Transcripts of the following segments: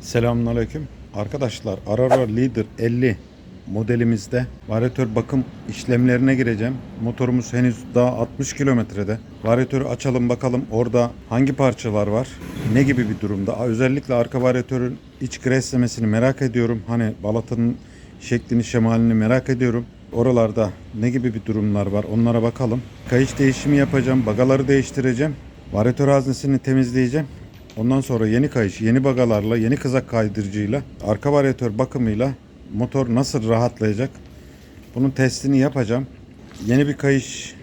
Selamünaleyküm. Arkadaşlar Aurora Leader 50 modelimizde varyatör bakım işlemlerine gireceğim. Motorumuz henüz daha 60 kilometrede. Varyatörü açalım bakalım orada hangi parçalar var, ne gibi bir durumda. Özellikle arka varyatörün iç greslemesini merak ediyorum. Hani balatanın şeklini, şemalini merak ediyorum. Oralarda ne gibi bir durumlar var onlara bakalım. Kayış değişimi yapacağım, bagaları değiştireceğim. Varyatör haznesini temizleyeceğim. Ondan sonra yeni kayış, yeni bagalarla, yeni kızak kaydırıcıyla, arka varyatör bakımıyla motor nasıl rahatlayacak? Bunun testini yapacağım. Yeni bir kayış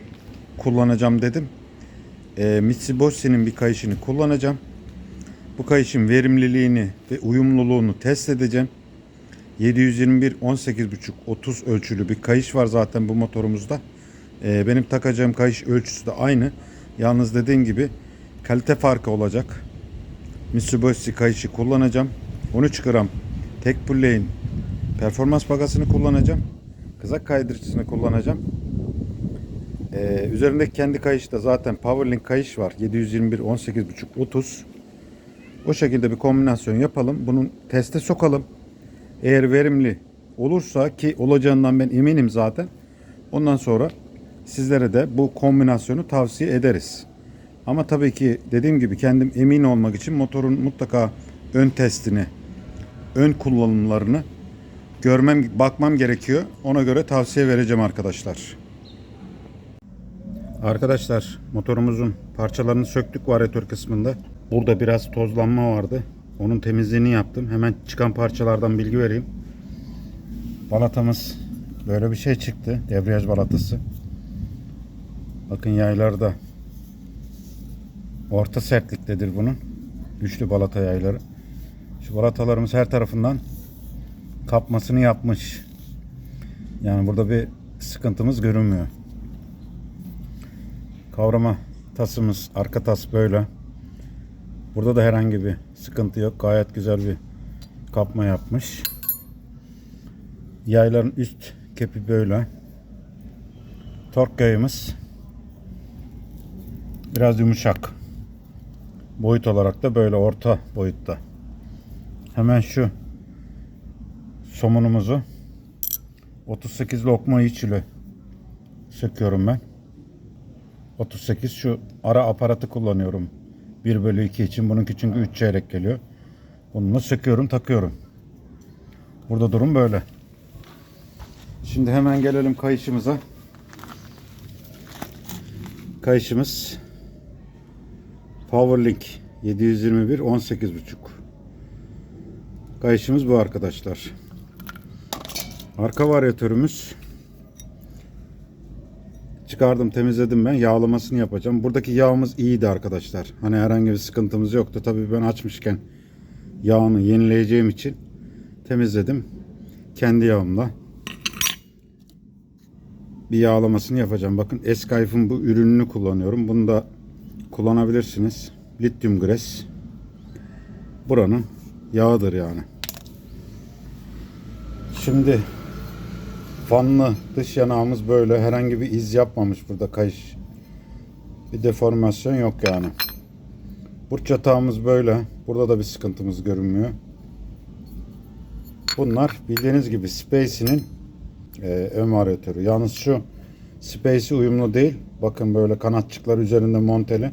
kullanacağım dedim. Ee, Mitsubishi'nin bir kayışını kullanacağım. Bu kayışın verimliliğini ve uyumluluğunu test edeceğim. 721 18.5 30 ölçülü bir kayış var zaten bu motorumuzda. Ee, benim takacağım kayış ölçüsü de aynı. Yalnız dediğim gibi kalite farkı olacak. Mitsubishi kayışı kullanacağım. 13 gram tek pulleyin performans bagasını kullanacağım. Kızak kaydırıcısını kullanacağım. Ee, üzerindeki kendi kayışta zaten Powerlink kayış var. 721 18.5 30. O şekilde bir kombinasyon yapalım. Bunun teste sokalım. Eğer verimli olursa ki olacağından ben eminim zaten. Ondan sonra sizlere de bu kombinasyonu tavsiye ederiz. Ama tabii ki dediğim gibi kendim emin olmak için motorun mutlaka ön testini, ön kullanımlarını görmem, bakmam gerekiyor. Ona göre tavsiye vereceğim arkadaşlar. Arkadaşlar motorumuzun parçalarını söktük varyatör kısmında. Burada biraz tozlanma vardı. Onun temizliğini yaptım. Hemen çıkan parçalardan bilgi vereyim. Balatamız böyle bir şey çıktı. Debriyaj balatası. Bakın yaylarda orta sertliktedir bunun. Güçlü balata yayları. Şu balatalarımız her tarafından kapmasını yapmış. Yani burada bir sıkıntımız görünmüyor. Kavrama tasımız, arka tas böyle. Burada da herhangi bir sıkıntı yok. Gayet güzel bir kapma yapmış. Yayların üst kepi böyle. Tork yayımız biraz yumuşak. Boyut olarak da böyle orta boyutta. Hemen şu somunumuzu 38 lokma içili söküyorum ben. 38 şu ara aparatı kullanıyorum. 1 bölü 2 için. Bununki çünkü 3 çeyrek geliyor. Bununla söküyorum takıyorum. Burada durum böyle. Şimdi hemen gelelim kayışımıza. Kayışımız Powerlink 721 18.5 Kayışımız bu arkadaşlar. Arka varyatörümüz çıkardım temizledim ben yağlamasını yapacağım. Buradaki yağımız iyiydi arkadaşlar. Hani herhangi bir sıkıntımız yoktu. Tabii ben açmışken yağını yenileyeceğim için temizledim. Kendi yağımla bir yağlamasını yapacağım. Bakın Eskayf'ın bu ürününü kullanıyorum. Bunu da kullanabilirsiniz. Lityum gres. Buranın yağıdır yani. Şimdi fanlı dış yanağımız böyle herhangi bir iz yapmamış burada kayış. Bir deformasyon yok yani. Burç yatağımız böyle. Burada da bir sıkıntımız görünmüyor. Bunlar bildiğiniz gibi Space'inin e, ön varyatörü. Yalnız şu Space'i uyumlu değil. Bakın böyle kanatçıklar üzerinde monteli.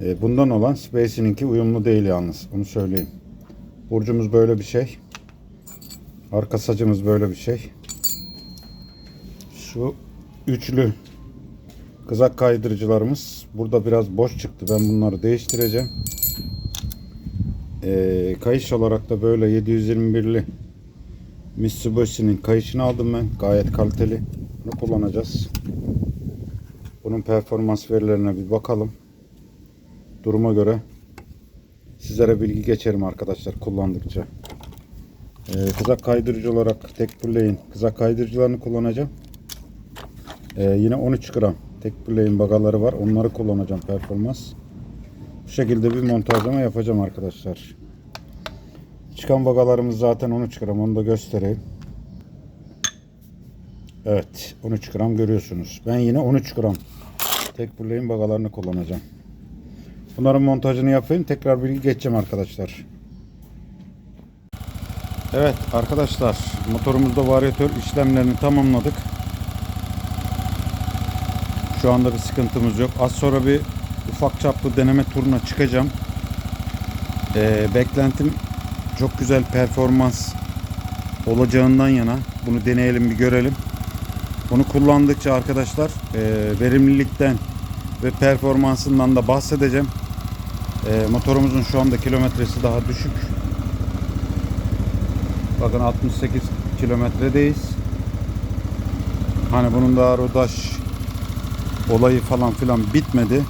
E, bundan olan Space'ininki uyumlu değil yalnız. Onu söyleyeyim. Burcumuz böyle bir şey. Arka sacımız böyle bir şey. Şu üçlü kızak kaydırıcılarımız burada biraz boş çıktı. Ben bunları değiştireceğim. Ee, kayış olarak da böyle 721'li Mitsubishi'nin kayışını aldım ben. Gayet kaliteli. Bunu kullanacağız. Bunun performans verilerine bir bakalım. Duruma göre sizlere bilgi geçerim arkadaşlar kullandıkça. Ee, kızak kaydırıcı olarak tek pulleyin kızak kaydırıcılarını kullanacağım. Ee, yine 13 gram tek pulleyin bagaları var. Onları kullanacağım performans. Bu şekilde bir montajlama yapacağım arkadaşlar. Çıkan bagalarımız zaten 13 gram. Onu da göstereyim. Evet 13 gram görüyorsunuz. Ben yine 13 gram tek pulleyin bagalarını kullanacağım. Bunların montajını yapayım. Tekrar bilgi geçeceğim arkadaşlar. Evet arkadaşlar motorumuzda varyatör işlemlerini tamamladık. Şu anda bir sıkıntımız yok. Az sonra bir ufak çaplı deneme turuna çıkacağım. Ee, beklentim çok güzel performans olacağından yana. Bunu deneyelim bir görelim. Bunu kullandıkça arkadaşlar e, verimlilikten ve performansından da bahsedeceğim. E, motorumuzun şu anda kilometresi daha düşük. Bakın 68 kilometredeyiz. Hani bunun daha rodaj olayı falan filan bitmedi.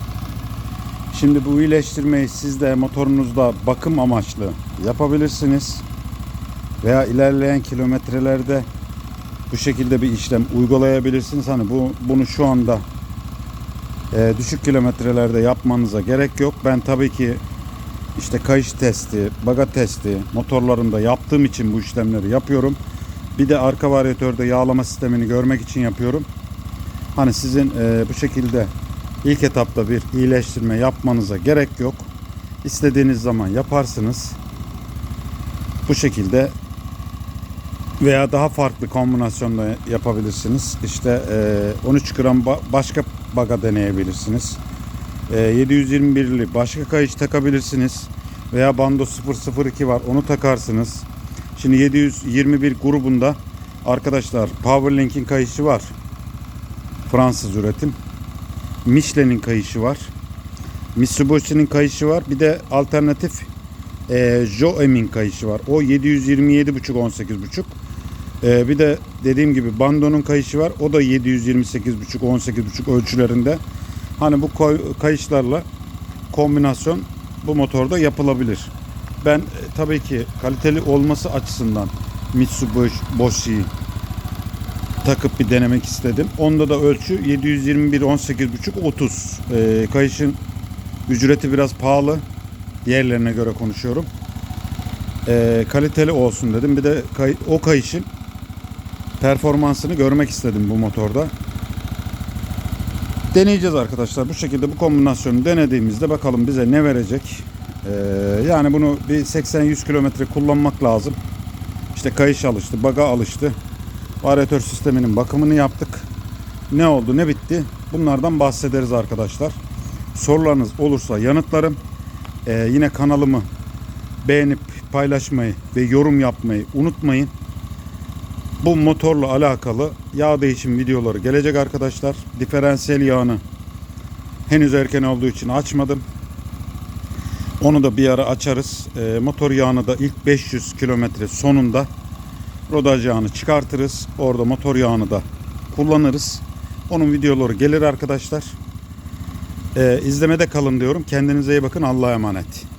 Şimdi bu iyileştirmeyi siz de motorunuzda bakım amaçlı yapabilirsiniz. Veya ilerleyen kilometrelerde bu şekilde bir işlem uygulayabilirsiniz. Hani bu bunu şu anda e, düşük kilometrelerde yapmanıza gerek yok. Ben tabii ki işte kayış testi, baga testi motorlarımda yaptığım için bu işlemleri yapıyorum. Bir de arka varyatörde yağlama sistemini görmek için yapıyorum. Hani sizin e, bu şekilde ilk etapta bir iyileştirme yapmanıza gerek yok. İstediğiniz zaman yaparsınız. Bu şekilde veya daha farklı kombinasyonda yapabilirsiniz. İşte e, 13 gram ba- başka baga deneyebilirsiniz. E, 721'li başka kayış takabilirsiniz. Veya bando 002 var onu takarsınız. Şimdi 721 grubunda arkadaşlar Powerlink'in kayışı var. Fransız üretim. Michelin'in kayışı var. Mitsubishi'nin kayışı var. Bir de alternatif e, Joem'in kayışı var. O 727,5 18,5. E, bir de dediğim gibi Bando'nun kayışı var. O da 728,5 18,5 ölçülerinde. Hani bu kayışlarla kombinasyon bu motorda yapılabilir. Ben e, tabii ki kaliteli olması açısından Mitsubishi takıp bir denemek istedim. Onda da ölçü 721 18,5 30. E, kayışın ücreti biraz pahalı. Diğerlerine göre konuşuyorum. E, kaliteli olsun dedim. Bir de kay- o kayışın performansını görmek istedim bu motorda. Deneyeceğiz arkadaşlar. Bu şekilde bu kombinasyonu denediğimizde bakalım bize ne verecek. Ee, yani bunu bir 80-100 kilometre kullanmak lazım. İşte kayış alıştı, baga alıştı. Varyatör sisteminin bakımını yaptık. Ne oldu, ne bitti? Bunlardan bahsederiz arkadaşlar. Sorularınız olursa yanıtlarım. Ee, yine kanalımı beğenip paylaşmayı ve yorum yapmayı unutmayın. Bu motorla alakalı yağ değişim videoları gelecek arkadaşlar. Diferansiyel yağını henüz erken olduğu için açmadım. Onu da bir ara açarız. Ee, motor yağını da ilk 500 kilometre sonunda rodaj yağını çıkartırız. Orada motor yağını da kullanırız. Onun videoları gelir arkadaşlar. Ee, izlemede kalın diyorum. Kendinize iyi bakın. Allah'a emanet.